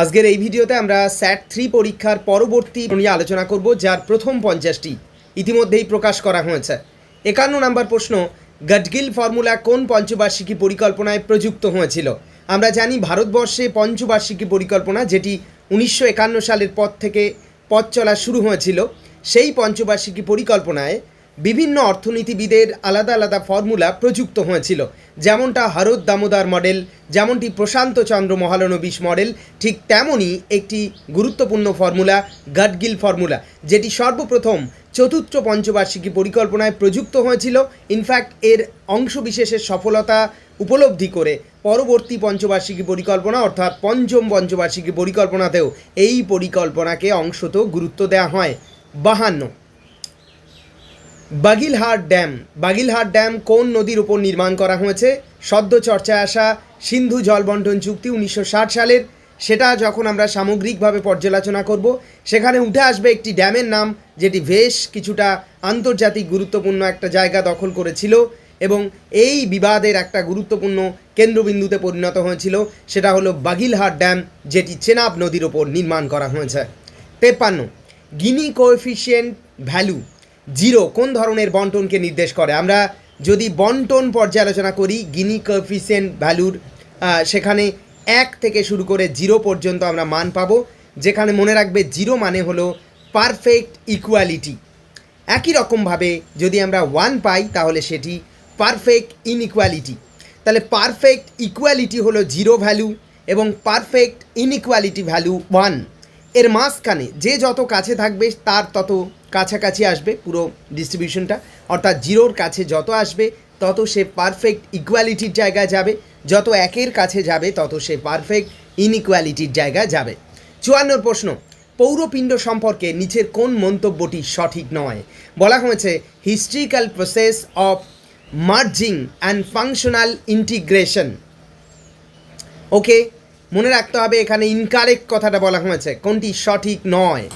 আজকের এই ভিডিওতে আমরা স্যাট থ্রি পরীক্ষার পরবর্তী নিয়ে আলোচনা করব, যার প্রথম পঞ্চাশটি ইতিমধ্যেই প্রকাশ করা হয়েছে। একান্ন নম্বর প্রশ্ন, গডগিল ফর্মুলা কোন পঞ্চবার্ষিকী পরিকল্পনায় প্রযুক্ত হয়েছিল? আমরা জানি ভারতবর্ষে পঞ্চবার্ষিকী পরিকল্পনা, যেটি উনিশশো একান্ন সালের পর থেকে পথ চলা শুরু হয়েছিল, সেই পঞ্চবার্ষিকী পরিকল্পনায় বিভিন্ন অর্থনীতিবিদের আলাদা আলাদা ফর্মুলা প্রযুক্ত হয়েছিল। যেমনটা হরদ দামোদার মডেল, যেমনটি প্রশান্ত চন্দ্র মহালনবিশ মডেল, ঠিক তেমনই একটি গুরুত্বপূর্ণ ফর্মুলা, গাডগিল ফর্মুলা, যেটি সর্বপ্রথম চতুর্থ পঞ্চবার্ষিকী পরিকল্পনায় প্রযুক্ত হয়েছিল। ইনফ্যাক্ট এর অংশবিশেষের সফলতা উপলব্ধি করে পরবর্তী পঞ্চবার্ষিকী পরিকল্পনা, অর্থাৎ পঞ্চম পঞ্চবার্ষিকী পরিকল্পনাতেও এই পরিকল্পনাকে অংশত গুরুত্ব দেওয়া হয়। বাহান্ন বাগিলহাট ড্যাম। বাগিলহাট ড্যাম কোন নদীর উপর নির্মাণ করা হয়েছে? সদ্য চর্চায় আসা সিন্ধু জলবন্টন চুক্তি উনিশশো ষাট সালের। সেটা যখন আমরা সামগ্রিকভাবে পর্যালোচনা করব, সেখানে উঠে আসবে একটি ড্যামের নাম, যেটি বেশ কিছুটা আন্তর্জাতিক গুরুত্বপূর্ণ একটা জায়গা দখল করেছিল এবং এই বিবাদের একটা গুরুত্বপূর্ণ কেন্দ্রবিন্দুতে পরিণত হয়েছিল। সেটা হলো বাগিলহাট ড্যাম, যেটি চেনাব নদীর ওপর নির্মাণ করা হয়েছে। তেপ্পান্ন। গিনি কোএফিসিয়েন্ট ভ্যালু জিরো, কোন ধরনের বন্টনকে নির্দেশ করে? আমরা যদি বন্টন পর্যালোচনা করি, গিনি কোএফিসিয়েন্ট ভ্যালুর সেখানে এক থেকে শুরু করে জিরো পর্যন্ত আমরা মান পাবো, যেখানে মনে রাখবে জিরো মানে হলো পারফেক্ট ইকুয়ালিটি। একই রকমভাবে যদি আমরা ওয়ান পাই, তাহলে সেটি পারফেক্ট ইনইকুয়ালিটি। তাহলে পারফেক্ট ইকুয়ালিটি হলো জিরো ভ্যালু এবং পারফেক্ট ইনইকুয়ালিটি ভ্যালু ওয়ান। এর মাঝখানে যে যত কাছে থাকবে, তার তত কাছাকাছি আসবে পুরো ডিস্ট্রিবিউশনটা অর্থাৎ জিরোর কাছে যত আসবে, তত সে পারফেক্ট ইকুয়ালিটির জায়গায় যাবে। যত একের কাছে যাবে, তত সে পারফেক্ট ইনইকুয়ালিটির জায়গায় যাবে। চুয়ান্নর প্রশ্ন, পৌরপিণ্ড সম্পর্কে নিচের কোন মন্তব্যটি সঠিক নয়? বলা হয়েছে historical process of merging and functional integration okay মনে রাখতে হবে এখানে ইনকারেক্ট কথাটা বলা হয়েছে। কোনটি সঠিক নয়?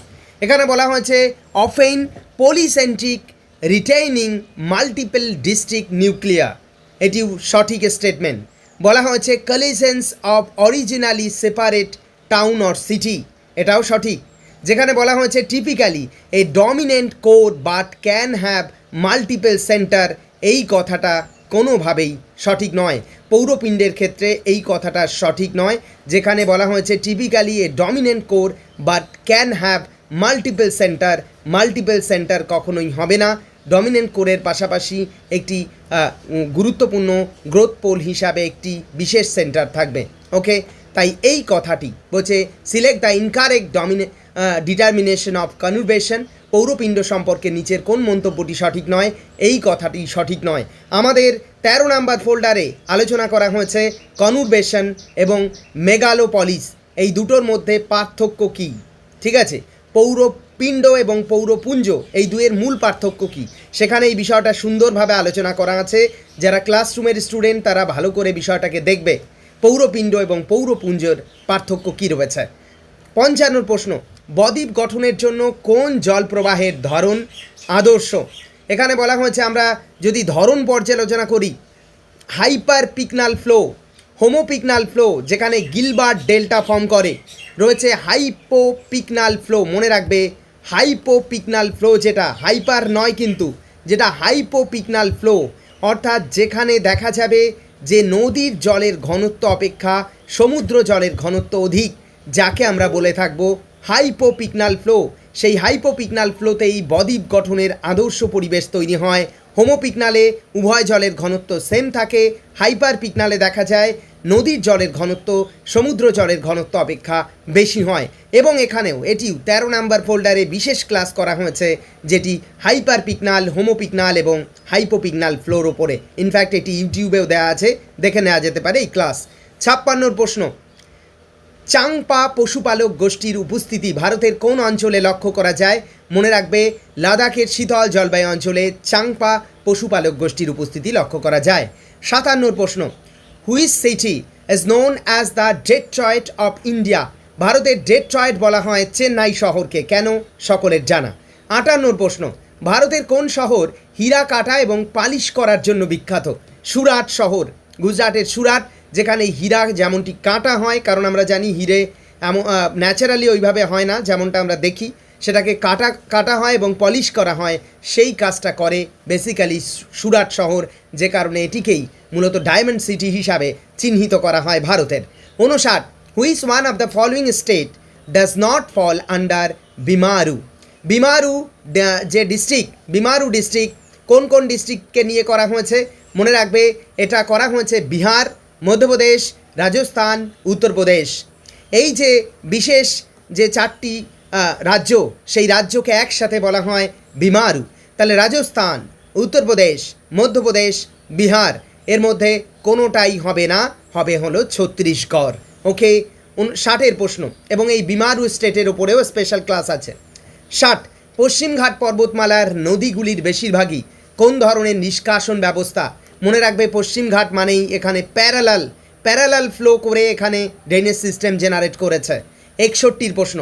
এখানে বলা হয়েছে often polycentric retaining multiple district nuclear. এটিও সঠিক স্টেটমেন্ট। বলা হয়েছে coalescence of originally separate town or city. এটাও সঠিক। যেখানে বলা হয়েছে, typically a dominant code but can have multiple center, এই কথাটা কোনোভাবেই সঠিক নয়। পৌরপিণ্ডের ক্ষেত্রে এই কথাটা সঠিক নয়। যেখানে বলা হয়েছে, typically a dominant core but can have multiple center multiple center কখনোই হবে না। ডমিনেন্ট কোরের পাশাপাশি একটি গুরুত্বপূর্ণ গ্রোথ পোল হিসাবে একটি বিশেষ সেন্টার থাকবে ওকে তাই এই কথাটি বলছে select the incorrect domain determination of conurbation পৌরপিণ্ড সম্পর্কে নিচের কোন মন্তব্যটি সঠিক নয়, এই কথাটি সঠিক নয়। আমাদের তেরো নাম্বার ফোল্ডারে আলোচনা করা হয়েছে কনুরবেশন এবং মেগালোপলিস এই দুটোর মধ্যে পার্থক্য কী? ঠিক আছে? পৌরপিণ্ড এবং পৌরপুঞ্জ, এই দুয়ের মূল পার্থক্য কী? সেখানে এই বিষয়টা সুন্দরভাবে আলোচনা করা আছে। যারা ক্লাসরুমের স্টুডেন্ট, তারা ভালো করে বিষয়টাকে দেখবে। পৌরপিণ্ড এবং পৌরপুঞ্জের পার্থক্য কী রয়েছে? পঞ্চান্নর প্রশ্ন, বদ্বীপ গঠনের জন্য কোন জল প্রবাহের ধরন আদর্শ? এখানে বলা হয়েছে, আমরা যদি ধরন পর্যালোচনা করি hyper pycnal flow homopycnal flow যেখানে গিলবার ডেল্টা ফর্ম করে। রয়েছে হাইপোপিকনাল ফ্লো মনে রাখবে হাইপোপিকনাল ফ্লো যেটা হাইপার নয় কিন্তু, যেটা হাইপোপিকনাল ফ্লো অর্থাৎ যেখানে দেখা যাবে যে নদীর জলের ঘনত্ব অপেক্ষা সমুদ্র জলের ঘনত্ব অধিক, যাকে আমরা বলে থাকব হাইপোপিকনাল ফ্লো সেই হাইপোপিকনাল ফ্লোতেই বদ্বীপ গঠনের আদর্শ পরিবেশ তৈরি হয়। হোমোপিকনালে উভয় জলের ঘনত্ব সেম থাকে হাইপার পিকনালে দেখা যায় নদীর জলের ঘনত্ব, সমুদ্র জলের ঘনত্ব অপেক্ষা বেশি হয়। এবং এখানেও এটিও তেরো নাম্বার ফোল্ডারে বিশেষ ক্লাস করা হয়েছে, যেটি হাইপার পিকনাল হোমোপিকনাল এবং হাইপোপিকনাল ফ্লোর ওপরে। ইনফ্যাক্ট এটি ইউটিউবেও দেওয়া আছে, দেখে নেওয়া যেতে পারে এই ক্লাস। ছাপ্পান্নর প্রশ্ন। চাংপা পশুপালক গোষ্ঠীর উপস্থিতি ভারতের কোন অঞ্চলে লক্ষ্য করা যায়? মনে রাখবে, লাদাখের শীতল জলবায়ু অঞ্চলে চাংপা পশুপালক গোষ্ঠীর উপস্থিতি লক্ষ্য করা যায়। সাতান্নর প্রশ্ন। Which city is known as the Detroit of India ভারতের ডেট্রয়েট বলা হয় চেন্নাই শহরকে। কেন? সকলের জানা। আটান্নর প্রশ্ন, ভারতের কোন শহর হীরা কাটা এবং পালিশ করার জন্য বিখ্যাত? সুরাট শহর। গুজরাটের সুরাট, যেখানে হীরা যেমনটি কাটা হয়, কারণ আমরা জানি হিরে এমন ন্যাচারালি ওইভাবে হয় না, যেমনটা আমরা দেখি। সেটাকে কাটা কাটা হয় এবং পলিশ করা হয়, সেই কাজটা করে বেসিক্যালি সুরাট শহর, যে কারণে এটিকেই মূলত ডায়মন্ড সিটি হিসাবে চিহ্নিত করা হয় ভারতের। উনষাট which one of the following state does not fall under BIMARU BIMARU যে ডিস্ট্রিক্ট বিমারু ডিস্ট্রিক্ট কোন কোন ডিস্ট্রিক্টকে নিয়ে করা হয়েছে? মনে রাখবে, এটা করা হয়েছে বিহার, মধ্যপ্রদেশ, রাজস্থান, উত্তরপ্রদেশ। এই যে বিশেষ যে চারটি রাজ্য, সেই রাজ্যকে একসাথে বলা হয় বিমারু। তাহলে রাজস্থান, উত্তরপ্রদেশ, মধ্যপ্রদেশ, বিহার, এর মধ্যে কোনোটাই হবে না, হবে হলো ছত্তিশগড়। ওকে ষাটের প্রশ্ন, এবং এই বিমারু স্টেটের ওপরেও স্পেশাল ক্লাস আছে। ষাট পশ্চিমঘাট পর্বতমালার নদীগুলির বেশিরভাগই কোন ধরনের নিষ্কাশন ব্যবস্থা? মনে রাখবে পশ্চিমঘাট মানেই এখানে প্যারালাল প্যারালাল ফ্লো করে এখানে ড্রেনেজ সিস্টেম জেনারেট করেছে। একষট্টির প্রশ্ন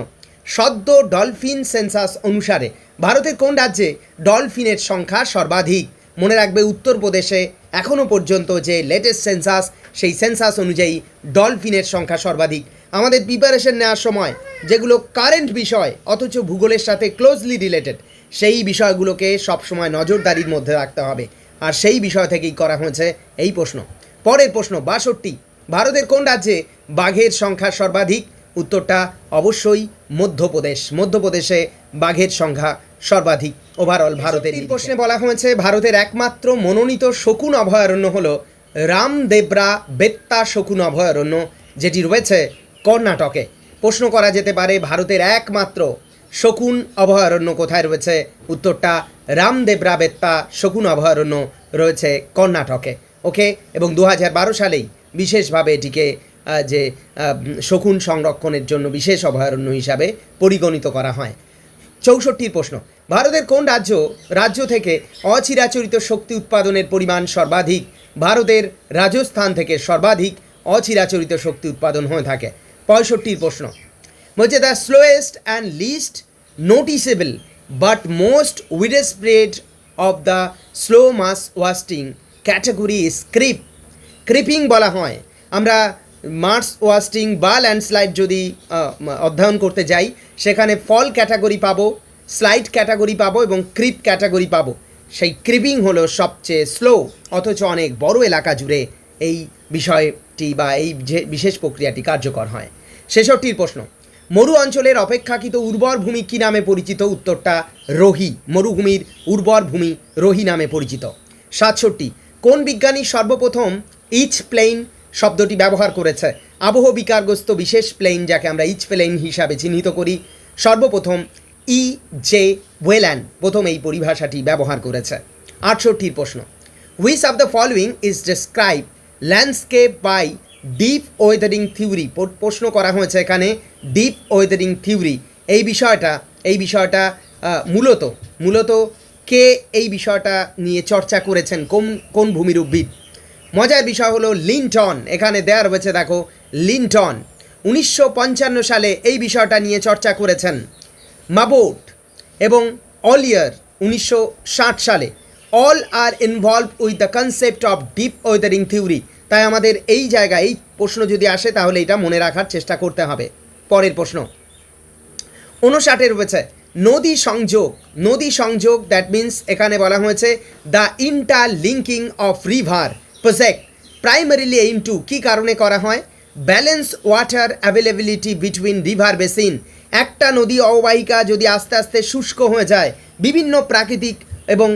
সদ্য ডলফিন সেন্সাস অনুসারে ভারতের কোন রাজ্যে ডলফিনের সংখ্যা সর্বাধিক? মনে রাখবে উত্তরপ্রদেশে এখনও পর্যন্ত যে লেটেস্ট সেন্সাস সেই সেন্সাস অনুযায়ী ডলফিনের সংখ্যা সর্বাধিক। আমাদের প্রিপারেশন নেওয়ার সময় যেগুলো কারেন্ট বিষয়, অথচ ভূগোলের সাথে ক্লোজলি রিলেটেড সেই বিষয়গুলোকে সবসময় নজরদারির মধ্যে রাখতে হবে। আর সেই বিষয় থেকেই করা হয়েছে এই প্রশ্ন। পরের প্রশ্ন, বাষট্টি। ভারতের কোন রাজ্যে বাঘের সংখ্যা সর্বাধিক? উত্তরটা অবশ্যই মধ্যপ্রদেশ। মধ্যপ্রদেশে বাঘের সংখ্যা সর্বাধিক। ওভারঅল ভারতের এই প্রশ্নে বলা হয়েছে ভারতের একমাত্র মনোনীত শকুন অভয়ারণ্য হল রামদেবরা বেত্তা শকুন অভয়ারণ্য যেটি রয়েছে কর্ণাটকে। প্রশ্ন করা যেতে পারে ভারতের একমাত্র শকুন অভয়ারণ্য কোথায় রয়েছে? উত্তরটা রামদেবরা বেত্তা শকুন অভয়ারণ্য রয়েছে কর্ণাটকে। ওকে এবং দু বারো সালেই বিশেষভাবে এটিকে যে শকুন সংরক্ষণের জন্য বিশেষ অভয়ারণ্য হিসাবে পরিগণিত করা হয়। চৌষট্টির প্রশ্ন, ভারতের কোন রাজ্য রাজ্য থেকে অচিরাচরিত শক্তি উৎপাদনের পরিমাণ সর্বাধিক, ভারতের রাজস্থান থেকে সর্বাধিক অচিরাচরিত শক্তি উৎপাদন হয়ে থাকে? পঁয়ষট্টির প্রশ্ন বলছে the slowest and least noticeable but most widespread of the slow mass wasting category creep creeping বলা হয়। আমরা মার্স ওয়াস্টিং বা ল্যান্ডস্লাইড যদি অধ্যয়ন করতে যাই, সেখানে ফল ক্যাটাগরি পাবো স্লাইড ক্যাটাগরি পাবো এবং ক্রিপ ক্যাটাগরি পাবো। সেই ক্রিপিং হলো সবচেয়ে স্লো অথচ অনেক বড় এলাকা জুড়ে এই বিষয়টি বা এই যে বিশেষ প্রক্রিয়াটি কার্যকর হয়। ছেষট্টির প্রশ্ন, মরু অঞ্চলের অপেক্ষাকৃত উর্বর ভূমি কী নামে পরিচিত? উত্তরটা, রোহি, মরুভূমির উর্বর ভূমি রোহি নামে পরিচিত। সাতষট্টি, কোন বিজ্ঞানী সর্বপ্রথম ইচ প্লেইন শব্দটি ব্যবহার করেছে। আবহ বিকারগ্রস্ত বিশেষ প্লেন যাকে আমরা ইচ প্লেইন হিসাবে চিহ্নিত করি। সর্বপ্রথম ই জে ওয়েল্যান প্রথম এই পরিভাষাটি ব্যবহার করেছে। আটষট্টির প্রশ্ন। Which of the following is describe landscape by deep weathering theory প্রশ্ন করা হয়েছে এখানে ডিপ ওয়েদারিং থিওরি এই বিষয়টা এই বিষয়টা মূলত মূলত কে এই বিষয়টা নিয়ে চর্চা করেছেন? কোন কোন ভূমির উদ্ভিদ মজার বিষয় হলো লিনটন। এখানে দেওয়া রয়েছে, দেখো, লিনটন। উনিশশো পঞ্চান্ন সালে এই বিষয়টা নিয়ে চর্চা করেছেন মাবোট এবং অলিয়ার উনিশশো ষাট সালে। All are involve with the concept of deep weathering theory. তাই আমাদের এই জায়গায় এই প্রশ্ন যদি আসে, তাহলে এটা মনে রাখার চেষ্টা করতে হবে। পরের প্রশ্ন। উনষাটে রয়েছে, নদী সংযোগ। নদী সংযোগ দ্যাট মিন্স এখানে বলা হয়েছে the inter linking of river project primarily aim to কী কারণে করা হয়? Balance water availability between river basin একটা নদী অববাহিকা যদি আস্তে আস্তে শুষ্ক হয়ে যায়, বিভিন্ন প্রাকৃতিক এবং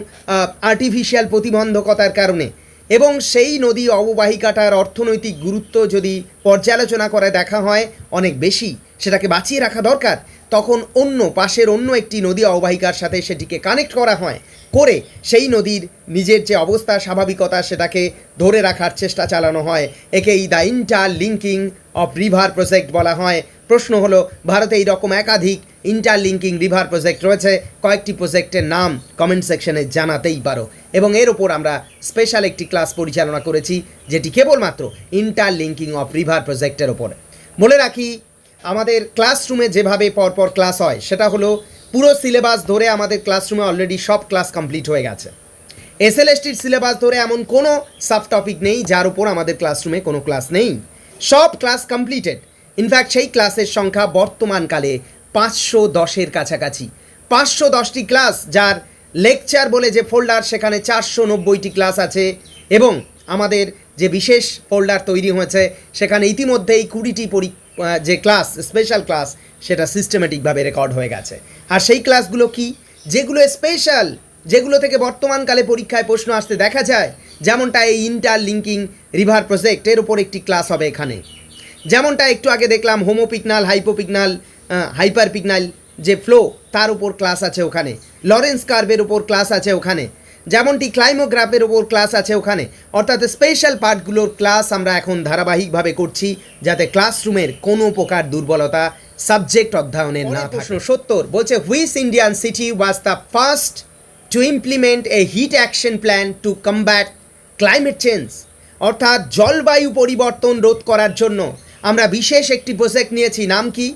আর্টিফিশিয়াল প্রতিবন্ধকতার কারণে। এবং সেই নদী অববাহিকাটার অর্থনৈতিক গুরুত্ব যদি পর্যালোচনা করে দেখা হয়, অনেক বেশি সেটাকে বাঁচিয়ে রাখা দরকার। তখন অন্য পাশের অন্য একটি নদী অববাহিকার সাথে সেটিকে কানেক্ট করা হয়। করে সেই নদীর নিজের যে অবস্থা, স্বাভাবিকতা, সেটাকে ধরে রাখার চেষ্টা চালানো হয়। একেই the inter linking of river project বলা হয়। প্রশ্ন হলো, ভারতে এই রকম একাধিক ইন্টার লিঙ্কিং রিভার প্রজেক্ট রয়েছে? কয়েকটি প্রজেক্টের নাম কমেন্ট সেকশনে জানাতেই পারো। এবং এর ওপর আমরা স্পেশাল একটি ক্লাস পরিচালনা করেছি, যেটি কেবলমাত্র ইন্টার লিঙ্কিং অফ রিভার প্রজেক্টের ওপর বলে রাখি আমাদের ক্লাসরুমে যেভাবে পরপর ক্লাস হয় সেটা হলো পুরো সিলেবাস ধরে আমাদের ক্লাসরুমে অলরেডি সব ক্লাস কমপ্লিট হয়ে গেছে। এসএলএসটির সিলেবাস ধরে এমন কোনো সাব টপিক নেই যার উপর আমাদের ক্লাসরুমে কোনো ক্লাস নেই। সব ক্লাস কমপ্লিটেড ইনফ্যাক্ট সেই ক্লাসের সংখ্যা বর্তমানকালে পাঁচশো দশের কাছাকাছি। পাঁচশো দশটি ক্লাস যার লেকচার বলে যে ফোল্ডার সেখানে চারশো নব্বইটি ক্লাস আছে এবং আমাদের যে বিশেষ ফোল্ডার তৈরি হয়েছে সেখানে ইতিমধ্যেই কুড়িটি পরি আহ, যে ক্লাস স্পেশাল ক্লাস, সেটা সিস্টেমেটিকভাবে রেকর্ড হয়ে গেছে। আর সেই ক্লাসগুলো কি? যেগুলো স্পেশাল যেগুলো থেকে বর্তমানকালে পরীক্ষায় প্রশ্ন আসতে দেখা যায়, যেমনটা এই ইন্টার লিঙ্কিং রিভার প্রজেক্ট এর উপর একটি ক্লাস হবে এখানে। যেমনটা একটু আগে দেখলাম হোমোপিকনাল হাইপোপিকনাল হাইপার পিকনাল যে ফ্লো তার উপর ক্লাস আছে ওখানে। লরেন্স কার্ভের উপর ক্লাস আছে ওখানে। যেমনটি ক্লাইমোগ্রাফের ওপর ক্লাস আছে ওখানে। অর্থাৎ স্পেশাল পার্টগুলোর ক্লাস আমরা এখন ধারাবাহিকভাবে করছি যাতে ক্লাসরুমের কোনো প্রকার দুর্বলতা সাবজেক্ট অধ্যয়নের না প্রশ্ন সত্তর। বলছে which Indian city was the first to implement a heat action plan to combat climate change অর্থাৎ জলবায়ু পরিবর্তন রোধ করার জন্য আমরা বিশেষ একটি প্রজেক্ট নিয়েছি। নাম কি?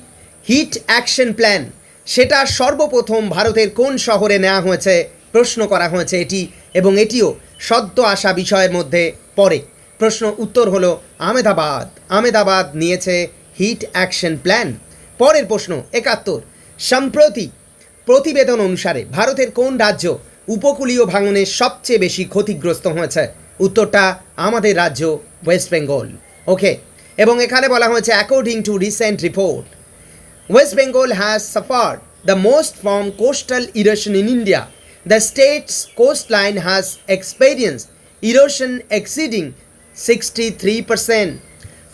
হিট অ্যাকশন প্ল্যান সেটা সর্বপ্রথম ভারতের কোন শহরে নেওয়া হয়েছে? প্রশ্ন করা হয়েছে এটি এবং এটিও সদ্য আসা বিষয়ের মধ্যে পড়ে। প্রশ্ন উত্তর হলো, আমেদাবাদ। আমেদাবাদ নিয়েছে হিট অ্যাকশন প্ল্যান। পরের প্রশ্ন, একাত্তর। সম্প্রতি প্রতিবেদন অনুসারে ভারতের কোন রাজ্য উপকূলীয় ভাঙনে সবচেয়ে বেশি ক্ষতিগ্রস্ত হয়েছে? উত্তরটা আমাদের রাজ্য, ওয়েস্ট বেঙ্গল। ওকে, এবং এখানে বলা হয়েছে according to recent report West Bengal has suffered the most from coastal erosion in India. The state's coastline has experienced erosion exceeding 63%.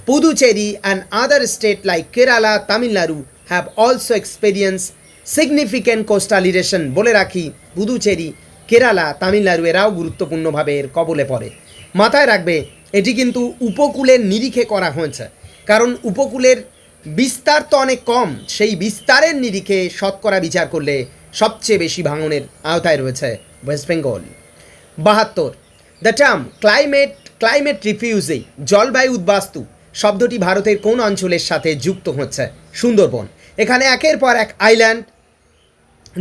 Puducherry and other states like Kerala, Tamil Nadu have also experienced significant coastal erosion. বলে রাখি পুদুচেরি কেরালা তামিলনাড়ু এরাও গুরুত্বপূর্ণভাবে এর কবলে পড়ে মাথায় রাখবে এটি কিন্তু উপকূলের নিরিখে করা হয়েছে কারণ উপকূলের বিস্তার তো অনেক কম সেই বিস্তারের নিরিখে শতকরা বিচার করলে সবচেয়ে বেশি ভাঙনের আওতায় রয়েছে ওয়েস্ট বেঙ্গল। বাহাত্তর, the term, climate climate refugee, জলবায়ু উদ্বাস্তু শব্দটি ভারতের কোন অঞ্চলের সাথে যুক্ত হচ্ছে? সুন্দরবন। এখানে একের পর এক আইল্যান্ড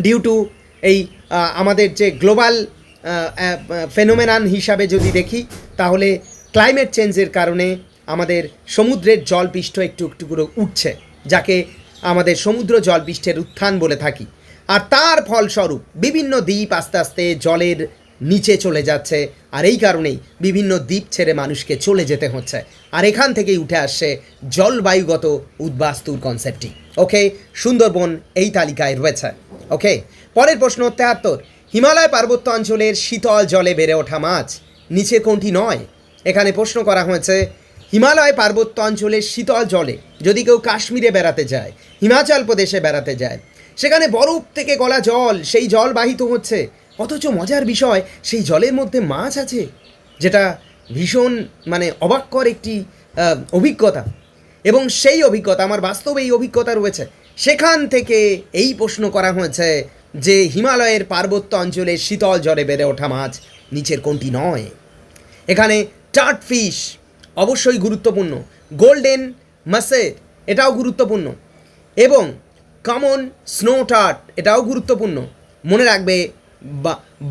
ডিউ টু এই আমাদের যে গ্লোবাল ফেনোমেনান হিসাবে যদি দেখি, তাহলে ক্লাইমেট চেঞ্জের কারণে আমাদের সমুদ্রের জলপৃষ্ঠ একটু একটু করে উঠছে, যাকে আমাদের সমুদ্র জলপৃষ্ঠের উত্থান বলে থাকি। আর তার ফলস্বরূপ বিভিন্ন দ্বীপ আস্তে আস্তে জলের নিচে চলে যাচ্ছে। আর এই কারণেই বিভিন্ন দ্বীপ ছেড়ে মানুষকে চলে যেতে হচ্ছে। আর এখান থেকেই উঠে আসছে জলবায়ুগত উদ্বাস্তুর কনসেপ্টটি ওকে, সুন্দরবন এই তালিকায় রয়েছে। ওকে, পরের প্রশ্ন তেহাত্তর। হিমালয় পার্বত্য অঞ্চলের শীতল জলে বেড়ে ওঠা মাছ নিচে কোনটি নয়? এখানে প্রশ্ন করা হয়েছে, হিমালয় পার্বত্য অঞ্চলের শীতল জলে যদি কেউ কাশ্মীরে বেড়াতে যায়, হিমাচল প্রদেশে বেড়াতে যায় সেখানে বরফ থেকে গলা জল, সেই জল বাহিত হচ্ছে। অথচ মজার বিষয়, সেই জলের মধ্যে মাছ আছে, যেটা ভীষণ মানে অবাক্কর একটি অভিজ্ঞতা। এবং সেই অভিজ্ঞতা, আমার বাস্তবে এই অভিজ্ঞতা রয়েছে। সেখান থেকে এই প্রশ্ন করা হয়েছে যে, হিমালয়ের পার্বত্য অঞ্চলে শীতল জলে বেড়ে ওঠা মাছ নিচের কোনটি নয়? এখানে টার্ট ফিশ অবশ্যই গুরুত্বপূর্ণ। গোল্ডেন মাসের এটাও গুরুত্বপূর্ণ। এবং কমন স্নো টার্ট এটাও গুরুত্বপূর্ণ। মনে রাখবে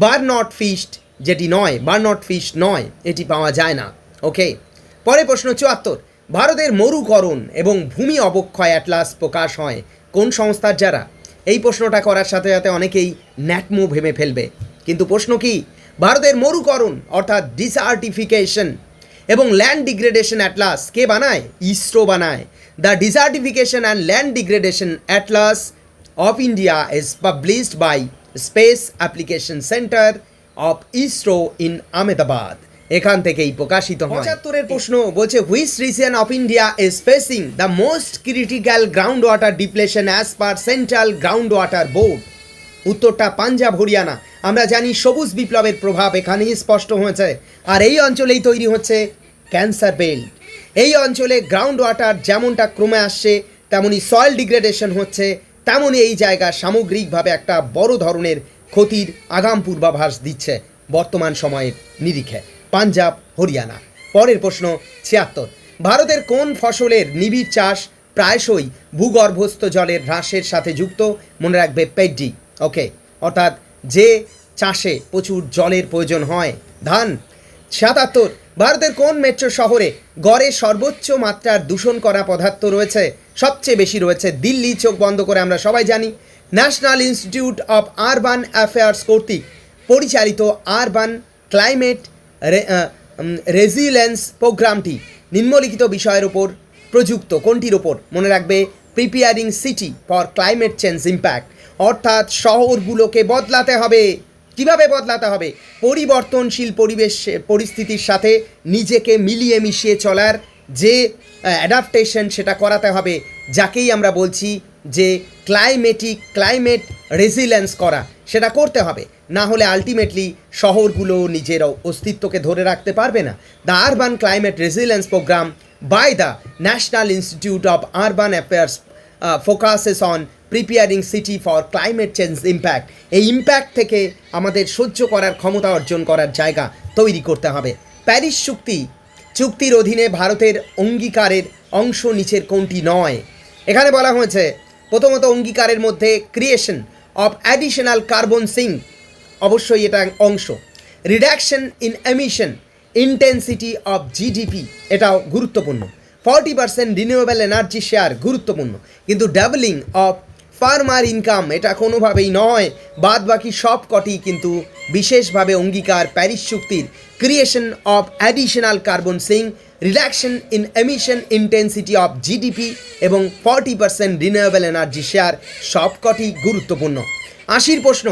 বার নট ফিস্ট যেটি নয় বার নট ফিশ নয়, এটি পাওয়া যায় না। ওকে পরে প্রশ্ন চুয়াত্তর। ভারতের মরুকরণ এবং ভূমি অবক্ষয় অ্যাটলাস প্রকাশ হয় কোন সংস্থার যারা এই প্রশ্নটা করার সাথে সাথে অনেকেই ন্যাটমো ভেবে ফেলবে। কিন্তু প্রশ্ন কি? ভারতের মরুকরণ, অর্থাৎ ডিসার্টিফিকেশন এবং ল্যান্ড ডিগ্রেডেশন অ্যাটলাস কে বানায়? ইসরো বানায়। The desertification and land degradation atlas of India is published by space application center of ISRO in Ahmedabad এখান থেকেই প্রকাশিত হয়। পঁচাত্তরের প্রশ্ন বলছে which region of India is facing the most critical ground water depletion as per central ground water board উত্তরটা পাঞ্জাব হরিয়ানা। আমরা জানি সবুজ বিপ্লবের প্রভাব এখানেই স্পষ্ট হয়েছে। আর এই অঞ্চলেই তৈরি হচ্ছে ক্যান্সার বেল্ট। এই অঞ্চলে গ্রাউন্ড ওয়াটার যেমনটা ক্রমে আসছে, তেমনি সয়েল ডিগ্রেডেশন হচ্ছে তেমনই এই জায়গা সামগ্রিকভাবে একটা বড় ধরনের ক্ষতির আগাম পূর্বাভাস দিচ্ছে বর্তমান সময়ের নিরিখে। পাঞ্জাব, হরিয়ানা। পরের প্রশ্ন, ছিয়াত্তর। ভারতের কোন ফসলের নিবিড় চাষ প্রায়শই ভূগর্ভস্থ জলের হ্রাসের সাথে যুক্ত? মনে রাখবে পেড্ডি ওকে। অর্থাৎ যে চাষে প্রচুর জলের প্রয়োজন হয়, ধান। সাতাত্তর ভারতের কোন মেট্রো শহরে গড়ে সর্বোচ্চ মাত্রার দূষণ করা পদার্থ রয়েছে? সবচেয়ে বেশি রয়েছে দিল্লি, চোখ বন্ধ করে আমরা সবাই জানি। National institute of urban affairs কর্তৃক পরিচালিত আরবান ক্লাইমেট রেজিলেন্স প্রোগ্রামটি নিম্নলিখিত বিষয়ের ওপর প্রযুক্ত কোনটির ওপর মনে রাখবে preparing city for climate change impact অর্থাৎ শহরগুলোকে বদলাতে হবে। কীভাবে বদলাতে হবে? পরিবর্তনশীল পরিবেশ, পরিস্থিতির সাথে নিজেকে মিলিয়ে মিশিয়ে চলার যে অ্যাডাপ্টেশন সেটা করাতে হবে, যাকেই আমরা বলছি যে ক্লাইমেটিক ক্লাইমেট রেজিলেন্স করা, সেটা করতে হবে। না হলে আলটিমেটলি শহরগুলো নিজের অস্তিত্বকে ধরে রাখতে পারবে না। The urban climate resilience programme by the national institute of urban affairs focuses on preparing city for climate change impact এই ইম্প্যাক্ট থেকে আমাদের সহ্য করার ক্ষমতা অর্জন করার জায়গা তৈরি করতে হবে। প্যারিস চুক্তি, চুক্তির অধীনে ভারতের অঙ্গীকারের অংশ নিচের কোনটি নয়। এখানে বলা হয়েছে, প্রথমত অঙ্গীকারের মধ্যে creation of additional carbon sink অবশ্যই এটা অংশ। Reduction in emission intensity of GDP এটাও গুরুত্বপূর্ণ। Forty percent renewable energy share গুরুত্বপূর্ণ। কিন্তু ডাবলিং অফ ফার্মার ইনকাম, এটা কোনোভাবেই নয়। বাদ বাকি সব কটি কিন্তু বিশেষভাবে অঙ্গীকার প্যারিস চুক্তির। Creation of additional carbon sink reduction in emission intensity of GDP এবং forty percent renewable energy share সবকটি গুরুত্বপূর্ণ। আশির প্রশ্ন,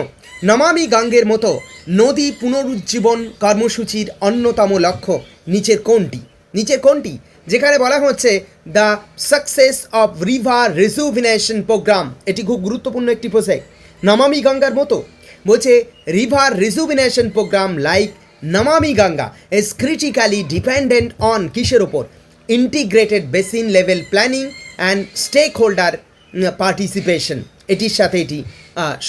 নমামি গাঙ্গের মতো নদী পুনরুজ্জীবন কর্মসূচির অন্যতম লক্ষ্য নিচের কোনটি? নিচের কোনটি? যেখানে বলা হচ্ছে the success of river rejuvenation program. এটি খুব গুরুত্বপূর্ণ একটি প্রজেক্ট নমামি গঙ্গার মতো। বলছে river rejuvenation programme like Namami Ganga is critically dependent on কিসের ওপর? Integrated basin level planning and stakeholder participation এটির সাথে এটি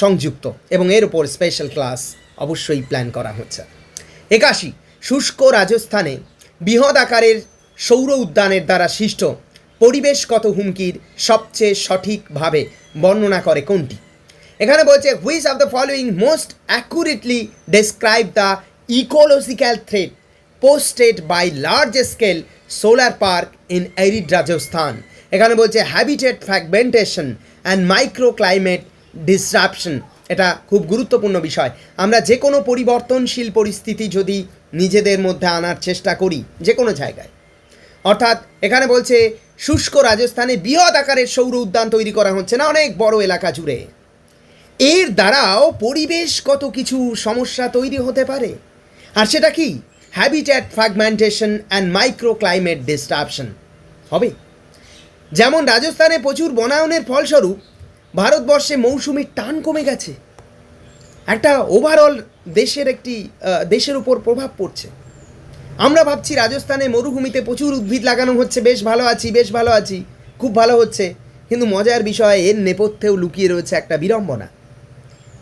সংযুক্ত এবং এর উপর স্পেশাল ক্লাস অবশ্যই প্ল্যান করা হচ্ছে। একাশি, শুষ্ক রাজস্থানে বৃহৎ আকারের সৌর উদ্যানের দ্বারা সৃষ্ট পরিবেশগত হুমকির সবচেয়ে সঠিকভাবে বর্ণনা করে কোনটি? এখানে বলছে which of the following most accurately describe the ecological threat posted by large scale solar park in arid Rajasthan এখানে বলছে habitat fragmentation and micro climate disruption এটা খুব গুরুত্বপূর্ণ বিষয়। আমরা যে কোনো পরিবর্তনশীল পরিস্থিতি যদি নিজেদের মধ্যে আনার চেষ্টা করি, যে কোনো জায়গায়। অর্থাৎ এখানে বলছে শুষ্ক রাজস্থানে বৃহৎ আকারের সৌর উদ্যান তৈরি করা হচ্ছে না, অনেক বড় এলাকা জুড়ে। এর দ্বারাও পরিবেশগত কিছু সমস্যা তৈরি হতে পারে। আর সেটা কি? Habitat fragmentation and micro climate disruption হবে। যেমন রাজস্থানে প্রচুর বনায়নের ফলস্বরূপ, ভারতবর্ষে মৌসুমির টান কমে গেছে। একটা ওভারঅল দেশের একটি দেশের উপর প্রভাব পড়ছে। আমরা ভাবছি রাজস্থানে মরুভূমিতে প্রচুর উদ্ভিদ লাগানো হচ্ছে। বেশ ভালো আছি, বেশ ভালো আছি। খুব ভালো হচ্ছে। কিন্তু মজার বিষয়, এর নেপথ্যেও লুকিয়ে রয়েছে একটা বিড়ম্বনা।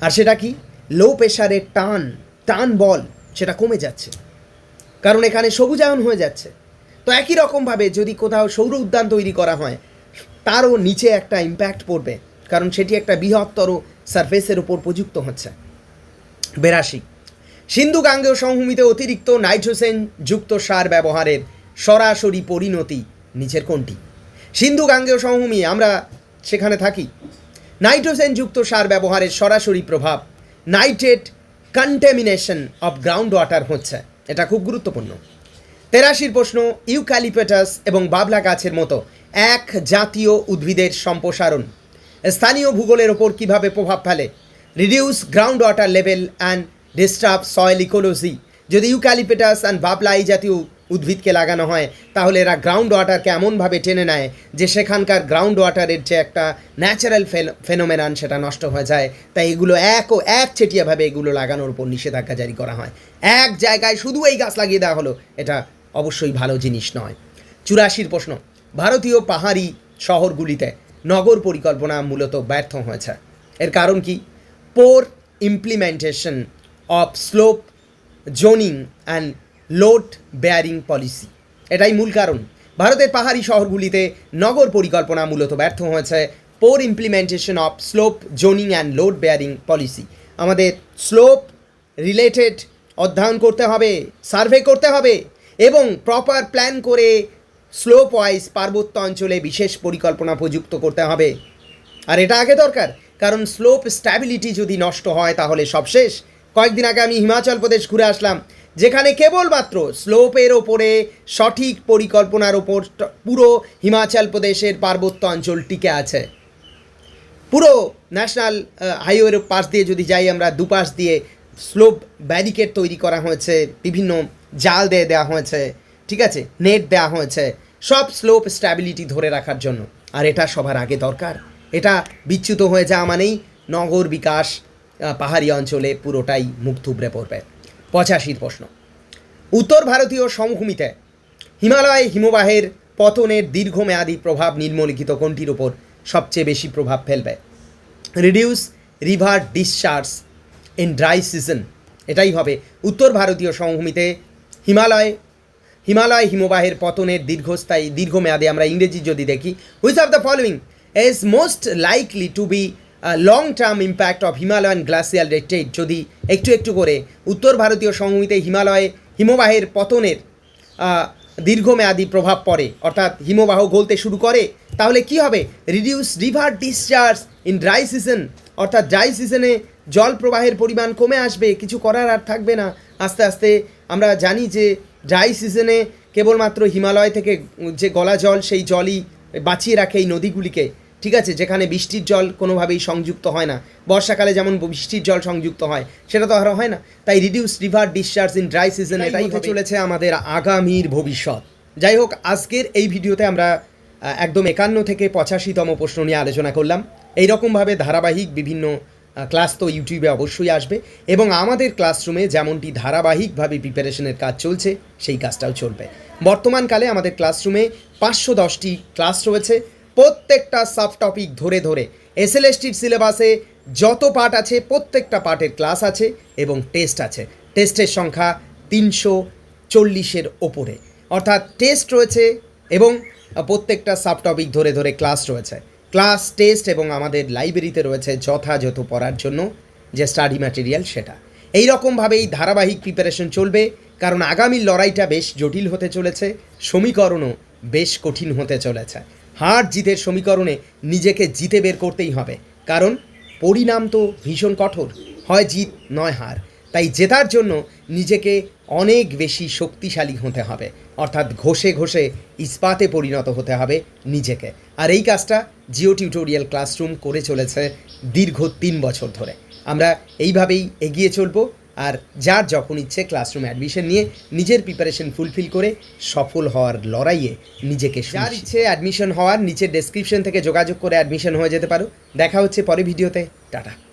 আর সেটা কি? লো প্রেশারের টান টান বল, সেটা কমে যাচ্ছে। কারণ এখানে সবুজায়ন হয়ে যাচ্ছে। তো একই রকমভাবে যদি কোথাও সৌর উদ্যান তৈরি করা হয়, তারও নিচে একটা ইম্প্যাক্ট পড়বে। কারণ সেটি একটা বৃহত্তর সারফেসের উপর প্রযুক্ত হচ্ছে। বেরাশি সিন্ধু গাঙ্গেয় সমভূমিতে অতিরিক্ত নাইট্রোজেন যুক্ত সার ব্যবহারের সরাসরি পরিণতি নিচের কোনটি? সিন্ধু গাঙ্গেয় সমভূমি আমরা সেখানে থাকি। নাইট্রোজেন যুক্ত সার ব্যবহারের সরাসরি প্রভাব nitrate contamination of ground water হচ্ছে। এটা খুব গুরুত্বপূর্ণ। তেরাশির প্রশ্ন, ইউক্যালিপেটাস এবং বাবলা গাছের মতো এক জাতীয় উদ্ভিদের সম্প্রসারণ স্থানীয় ভূগোলের ওপর কীভাবে প্রভাব ফেলে? Reduce ground water level and disturb soil ecology যদি ইউক্যালিপেটাস অ্যান্ড বাবলা এই জাতীয় উদ্ভিদকে লাগানো হয়, তাহলে এরা গ্রাউন্ড ওয়াটারকে এমনভাবে টেনে নেয় যে সেখানকার গ্রাউন্ড ওয়াটারের যে একটা ন্যাচারাল ফেনোমেনান সেটা নষ্ট হয়ে যায়। তাই এগুলো এক ও এক চেটিয়াভাবে এগুলো লাগানোর উপর নিষেধাজ্ঞা জারি করা হয়। এক জায়গায় শুধু এই গাছ লাগিয়ে দেওয়া হলো, এটা অবশ্যই ভালো জিনিস নয়। চুরাশির প্রশ্ন, ভারতীয় পাহাড়ি শহরগুলিতে নগর পরিকল্পনা মূলত ব্যর্থ হয়েছে। এর কারণ কি? Poor implementation of slope zoning and load bearing policy এটাই মূল কারণ। ভারতের পাহাড়ি শহরগুলিতে নগর পরিকল্পনা মূলত ব্যর্থ হয়েছে। Poor implementation of slope zoning and load bearing policy আমাদের স্লোপ রিলেটেড অধ্যয়ন করতে হবে সার্ভে করতে হবে এবং প্রপার প্ল্যান করে স্লোপ ওয়াইজ পার্বত্য অঞ্চলে বিশেষ পরিকল্পনা প্রযুক্ত করতে হবে। আর এটা আগে দরকার, কারণ স্লোপ স্ট্যাবিলিটি যদি নষ্ট হয় তাহলে সব শেষ কয়েকদিন আগে আমি হিমাচল প্রদেশ ঘুরে আসলাম, যেখানে কেবলমাত্র স্লোপের ওপরে সঠিক পরিকল্পনার ওপর পুরো হিমাচল প্রদেশের পার্বত্য অঞ্চল টিকে আছে। পুরো ন্যাশনাল হাইওয়ের পাশ দিয়ে যদি যাই আমরা, দুপাশ দিয়ে স্লোপ ব্যারিকেড তৈরি করা হয়েছে, বিভিন্ন জাল দিয়ে দেওয়া হয়েছে, ঠিক আছে, নেট দেওয়া হয়েছে, সব স্লোপ স্ট্যাবিলিটি ধরে রাখার জন্য। আর এটা সবার আগে দরকার। এটা বিচ্যুত হয়ে যাওয়া মানেই নগর বিকাশ পাহাড়ি অঞ্চলে পুরোটাই মুখ থুবড়ে পড়বে। পঁচাশির প্রশ্ন। উত্তর ভারতীয় সমভূমিতে হিমালয় হিমবাহের পতনের দীর্ঘমেয়াদী প্রভাব নিম্নলিখিত কোনটির ওপর সবচেয়ে বেশি প্রভাব ফেলবে? Reduce river discharge in dry season. এটাই হবে উত্তর ভারতীয় সমভূমিতে হিমালয় হিমালয় হিমবাহের পতনের দীর্ঘস্থায়ী, দীর্ঘমেয়াদে আমরা ইংরেজি যদি দেখি which of the following is most likely to be long term impact of Himalayan glacial retreat যদি একটু একটু করে উত্তর ভারতীয় সমভূমিতে হিমালয়ে হিমবাহের পতনের দীর্ঘমেয়াদী প্রভাব পড়ে, অর্থাৎ হিমবাহ গলতে শুরু করে, তাহলে কি হবে? Reduce river discharge in dry season অর্থাৎ ড্রাই সিজনে জল প্রবাহের পরিমাণ কমে আসবে, কিছু করার আর থাকবে না। আস্তে আস্তে আমরা জানি যে ড্রাই সিজনে কেবলমাত্র হিমালয় থেকে যে গলা জল, সেই জলই বাঁচিয়ে রাখে এই নদীগুলিকে। ঠিক আছে যেখানে বৃষ্টির জল কোনোভাবেই সংযুক্ত হয় না। বর্ষাকালে যেমন বৃষ্টির জল সংযুক্ত হয় সেটা তো আর হয় না। তাই reduce river discharge in dry season এটাই হতে চলেছে আমাদের আগামীর ভবিষ্যৎ। যাই হোক আজকের এই ভিডিওতে আমরা একদম একান্ন থেকে পঁচাশিতম প্রশ্ন নিয়ে আলোচনা করলাম। এইরকমভাবে ধারাবাহিক বিভিন্ন ক্লাস তো ইউটিউবে অবশ্যই আসবে এবং আমাদের ক্লাসরুমে যেমনটি ধারাবাহিকভাবে প্রিপারেশনের কাজ চলছে সেই কাজটাও চলবে। বর্তমানকালে আমাদের ক্লাসরুমে পাঁচশো দশটি ক্লাস রয়েছে। প্রত্যেকটা সাব টপিক ধরে। ধরে এসএলএসটির সিলেবাসে যত পার্ট আছে, প্রত্যেকটা পার্টের ক্লাস আছে এবং টেস্ট আছে। টেস্টের সংখ্যা তিনশো চল্লিশের ওপরে। অর্থাৎ টেস্ট রয়েছে এবং প্রত্যেকটা সাব টপিক ধরে ধরে ক্লাস রয়েছে। ক্লাস টেস্ট এবং আমাদের লাইব্রেরিতে রয়েছে যথাযথ পড়ার জন্য যে স্টাডি ম্যাটেরিয়াল সেটা। এই রকমভাবেই ধারাবাহিক প্রিপারেশন চলবে, কারণ আগামী লড়াইটা বেশ জটিল হতে চলেছে, সমীকরণও বেশ কঠিন হতে চলেছে। হার জিতের সমীকরণে নিজেকে জিতে বের করতেই হবে। কারণ পরিণাম তো ভীষণ কঠোর, হয় জিত নয় হার। তাই জেতার জন্য নিজেকে অনেক বেশি শক্তিশালী হতে হবে। অর্থাৎ ঘষে ঘষে ইস্পাতে পরিণত হতে হবে নিজেকে। আর এই কাজটা জিও টিউটোরিয়াল ক্লাসরুম করে চলেছে দীর্ঘ তিন বছর ধরে। আমরা এইভাবেই এগিয়ে চলবো। আর যার যখন ইচ্ছে ক্লাসরুম অ্যাডমিশন নিয়ে নিজের প্রিপারেশন ফুলফিল করে সফল হওয়ার লড়াইয়ে নিজেকে যার ইচ্ছে অ্যাডমিশন হওয়ার নিচের ডেসক্রিপশন থেকে যোগাযোগ করে অ্যাডমিশন হয়ে যেতে পারো। দেখা হচ্ছে পরে ভিডিওতে। টাটা।